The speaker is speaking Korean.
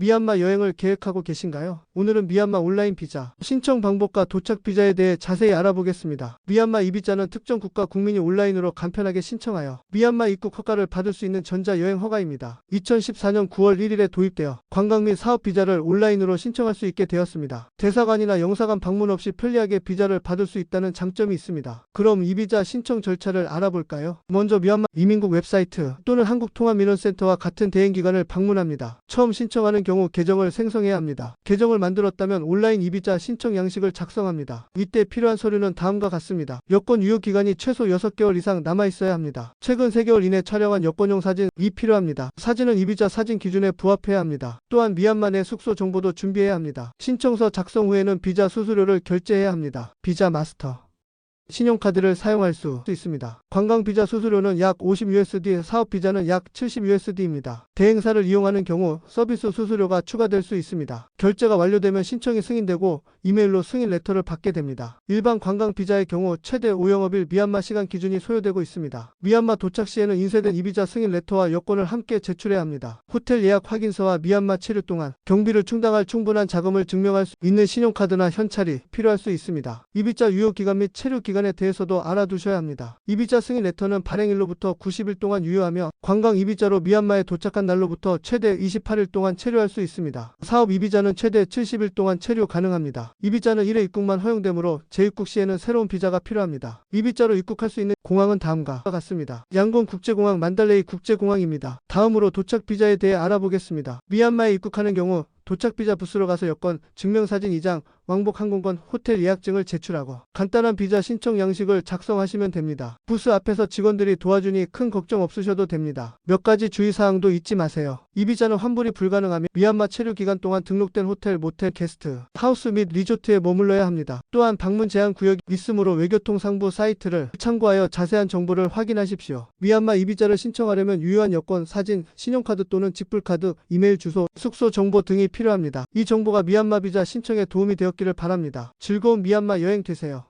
미얀마 여행을 계획하고 계신가요? 오늘은 미얀마 온라인 비자 신청 방법과 도착 비자에 대해 자세히 알아보겠습니다. 미얀마 이 비자는 특정 국가 국민이 온라인으로 간편하게 신청하여 미얀마 입국 허가를 받을 수 있는 전자 여행 허가입니다. 2014년 9월 1일에 도입되어 관광 및 사업 비자를 온라인으로 신청할 수 있게 되었습니다. 대사관이나 영사관 방문 없이 편리하게 비자를 받을 수 있다는 장점이 있습니다. 그럼 이 비자 신청 절차를 알아볼까요? 먼저 미얀마 이민국 웹사이트 또는 한국통합민원센터와 같은 대행기관을 방문합니다. 처음 신청하는 경우 계정을 생성해야 합니다. 계정을 만들었다면 온라인 이비자 신청 양식을 작성합니다. 이때 필요한 서류는 다음과 같습니다. 여권 유효 기간이 최소 6개월 이상 남아 있어야 합니다. 최근 3개월 이내 촬영한 여권용 사진이 필요합니다. 사진은 이비자 사진 기준에 부합해야 합니다. 또한 미얀마 내 숙소 정보도 준비해야 합니다. 신청서 작성 후에는 비자 수수료를 결제해야 합니다. 비자 마스터 신용카드를 사용할 수 있습니다. 관광 비자 수수료는 약 50USD, 사업 비자는 약 70USD입니다. 대행사를 이용하는 경우 서비스 수수료가 추가될 수 있습니다. 결제가 완료되면 신청이 승인되고 이메일로 승인 레터를 받게 됩니다. 일반 관광 비자의 경우 최대 5영업일 미얀마 시간 기준이 소요되고 있습니다. 미얀마 도착 시에는 인쇄된 이비자 승인 레터와 여권을 함께 제출해야 합니다. 호텔 예약 확인서와 미얀마 체류 동안 경비를 충당할 충분한 자금을 증명할 수 있는 신용카드나 현찰이 필요할 수 있습니다. 이비자 유효 기간 및 체류 기간 에 대해서도 알아두셔야 합니다. 이비자 승인 레터는 발행일로부터 90일 동안 유효하며 관광 이비자로 미얀마에 도착한 날로부터 최대 28일 동안 체류할 수 있습니다. 사업 이비자는 최대 70일 동안 체류 가능합니다. 이비자는 1회 입국만 허용되므로 재입국 시에는 새로운 비자가 필요합니다. 이비자로 입국할 수 있는 공항은 다음과 같습니다. 양곤 국제공항 만달레이 국제공항입니다. 다음으로 도착 비자에 대해 알아보겠습니다. 미얀마에 입국하는 경우 도착 비자 부스로 가서 여권, 증명사진 2장, 왕복 항공권, 호텔 예약증을 제출하고 간단한 비자 신청 양식을 작성하시면 됩니다. 부스 앞에서 직원들이 도와주니 큰 걱정 없으셔도 됩니다. 몇 가지 주의사항도 잊지 마세요. 이 비자는 환불이 불가능하며 미얀마 체류 기간 동안 등록된 호텔, 모텔, 게스트, 하우스 및 리조트에 머물러야 합니다. 또한 방문 제한 구역이 있으므로 외교통 상부 사이트를 참고하여 자세한 정보를 확인하십시오. 미얀마 이 비자를 신청하려면 유효한 여권, 사진, 신용카드 또는 직불카드, 이메일 주소, 숙소 정보 등이 필요합니다. 이 정보가 미얀마 비자 신청에 도움이 되었 기를 바랍니다. 즐거운 미얀마 여행 되세요.